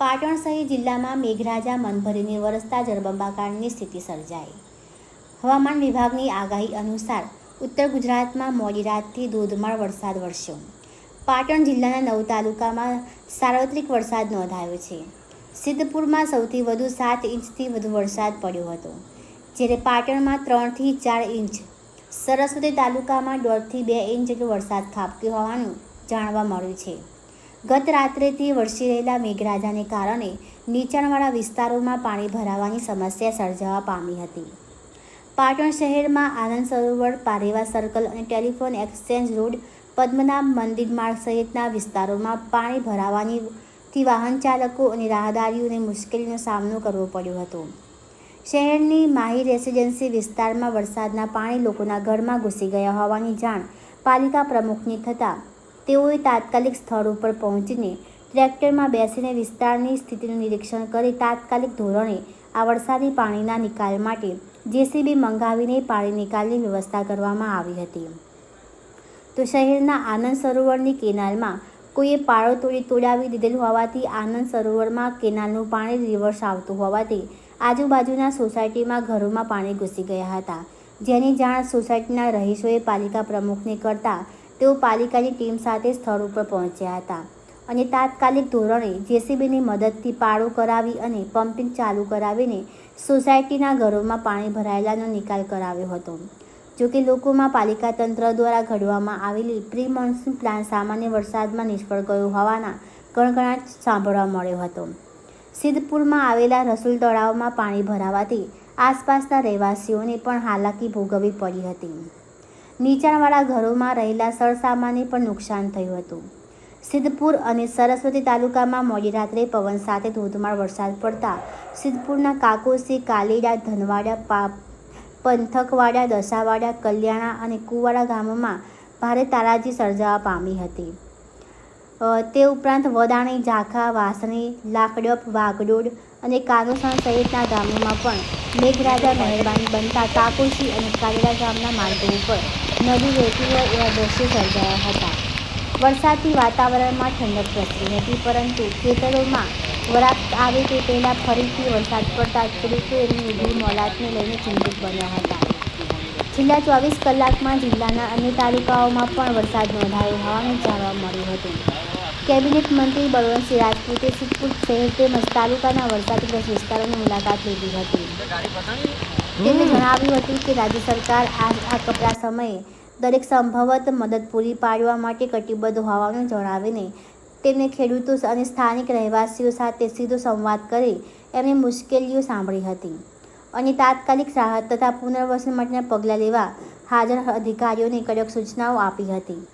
પાટણ સહિત જિલ્લામાં મેઘરાજા મનભરીને વરસતા જળબંબાકારની સ્થિતિ સર્જાઈ. હવામાન વિભાગની આગાહી અનુસાર ઉત્તર ગુજરાતમાં મોડી રાતથી ધોધમાર વરસાદ વરસ્યો. પાટણ જિલ્લાના નવ તાલુકામાં સાર્વત્રિક વરસાદ નોંધાયો છે. સિદ્ધપુરમાં સૌથી વધુ સાત ઇંચથી વધુ વરસાદ પડ્યો હતો, જ્યારે પાટણમાં ત્રણથી ચાર ઇંચ. સરસ્વતી તાલુકામાં દોઢથી બે ઇંચ જેટલો વરસાદ ખાબક્યો હોવાનું જાણવા મળ્યું છે. ગત રાત્રેથી વરસી રહેલા મેઘરાજાને કારણે નીચાણવાળા વિસ્તારોમાં પાણી ભરાવાની સમસ્યા સર્જાવા પામી હતી. પાટણ શહેરમાં આનંદ સરોવર, પારેવા સર્કલ અને telephone exchange road, Padmanabh Mandir Marg સહિતના વિસ્તારોમાં પાણી ભરાવાની થી વાહન ચાલકો અને રાહદારીઓને મુશ્કેલીનો સામનો કરવો પડ્યો હતો. શહેરની માહી રેસિડેન્સી વિસ્તારમાં વરસાદના પાણી લોકોના ઘરમાં ઘૂસી ગયા હોવાની જાણ પાલિકા પ્રમુખની થતાં તેઓએ તાત્કાલિક સ્થળ ઉપર પહોંચીને ટ્રેક્ટરમાં બેસીને વિસ્તારની સ્થિતિનું નિરીક્ષણ કરી તાત્કાલિક ધોરણે આ વરસાદી પાણીના નિકાલ માટે જેસીબી મંગાવીને પાણી નિકાલની વ્યવસ્થા કરવામાં આવી હતી. તો શહેરના આનંદ સરોવરની કેનાલમાં કોઈએ પાળો તોડી તોડાવી દીધેલ હોવાથી આનંદ સરોવરમાં કેનાલનું પાણી રિવર્સ આવતું હોવાથી આજુબાજુના સોસાયટીમાં ઘરોમાં પાણી ઘૂસી ગયા હતા. જેની જાણ સોસાયટીના રહીશોએ પાલિકા પ્રમુખને કરતા તેઓ પાલિકાની ટીમ સાથે સ્થળ ઉપર પહોંચ્યા હતા અને તાત્કાલિક ધોરણે જેસીબીની મદદથી પાળો કરાવી અને પમ્પિંગ ચાલુ કરાવીને સોસાયટીના ઘરોમાં પાણી ભરાયેલાનો નિકાલ કરાવ્યો હતો. જોકે લોકોમાં પાલિકા તંત્ર દ્વારા ઘડવામાં આવેલી પ્રી મોન્સૂન પ્લાન સામાન્ય વરસાદમાં નિષ્ફળ ગયો હોવાના ગણગણાટ સાંભળવા મળ્યો હતો. સિદ્ધપુરમાં આવેલા રસુલ તળાવમાં પાણી ભરાવાથી આસપાસના રહેવાસીઓને પણ હાલાકી ભોગવવી પડી હતી. નીચાણવાળા ઘરોમાં રહેલા સરસામાને પણ નુકસાન થયું હતું. સિદ્ધપુર અને સરસ્વતી તાલુકામાં મોડી રાત્રે પવન સાથે ધોધમાર વરસાદ પડતા સિદ્ધપુરના કાકોસી કાલીડા, ધનવાડા પા પંથકવાડા, દશાવાડા, કલ્યાણા અને કુવાડા ગામોમાં ભારે તારાજી સર્જાવા પામી હતી. તે ઉપરાંત વદાણી, ઝાખા વાસણી લાકડપ વાઘડોડ અને કાનોસણ સહિતના ગામોમાં પણ મેઘરાજા મહેરબાન બનતા કાકોશી અને કાલેડા ગામના માર્ગો ઉપર નદી વહેતી હોય એવા દ્રશ્યો સર્જાયા હતા. વરસાદથી વાતાવરણમાં ઠંડક પ્રસરી હતી, પરંતુ ખેતરોમાં વરાપ આવે તે પહેલાં ફરીથી વરસાદ પડતા ખેડૂતો એની ઊભી મોલાતને લઈને ચિંતિત બન્યા હતા. છેલ્લા ચોવીસ કલાકમાં જિલ્લાના અન્ય તાલુકાઓમાં પણ વરસાદ નોંધાયો હોવાનું જાણવા મળ્યું હતું. કેબિનેટ મંત્રી બળવંતસિંહ રાજપૂતે સિદ્ધપુર શહેર તેમજ તાલુકાના વરસાદગ્રસ્ત વિસ્તારોની મુલાકાત લીધી હતી. તેમણે જણાવ્યું હતું કે રાજ્ય સરકાર આ આ કપરા સમયે દરેક સંભવત મદદ પૂરી પાડવા માટે કટિબદ્ધ હોવાનું જણાવીને તેમણે ખેડૂતો અને સ્થાનિક રહેવાસીઓ સાથે સીધો સંવાદ કરી એમની મુશ્કેલીઓ સાંભળી હતી અને તાત્કાલિક રાહત તથા પુનર્વસન માટેના પગલાં લેવા હાજર અધિકારીઓને કડક સૂચનાઓ આપી હતી.